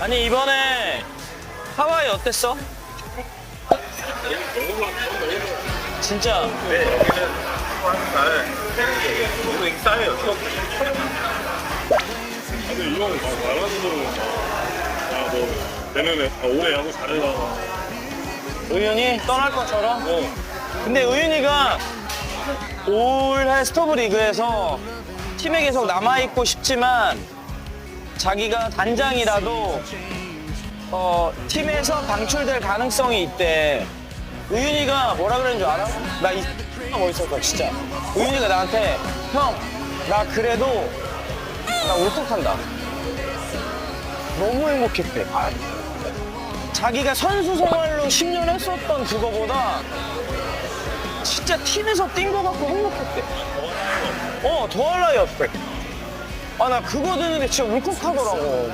아니 이번에 하와이 어땠어? 진짜 네, 여기는 한달 너무 싸해요. 근데 이형 말하는 대로 아뭐 내년에 아, 올해 야구 잘해라. 의윤이 떠날 것처럼? 어. 근데 의윤이가 올해 스토브 리그에서 팀에 계속 남아있고 싶지만 자기가 단장이라도 어, 팀에서 방출될 가능성이 있대. 의윤이가 뭐라 그러는 줄 알아? 나 이 멋있었다 진짜. 의윤이가 나한테 형, 나 그래도 나 울컥한다. 너무 행복했대. 자기가 선수 생활로 10년 했었던 그거보다 진짜 팀에서 뛴 거 같고 행복했대. 어, 더할라이었대. 아, 나 그거 듣는데 진짜 울컥하더라고.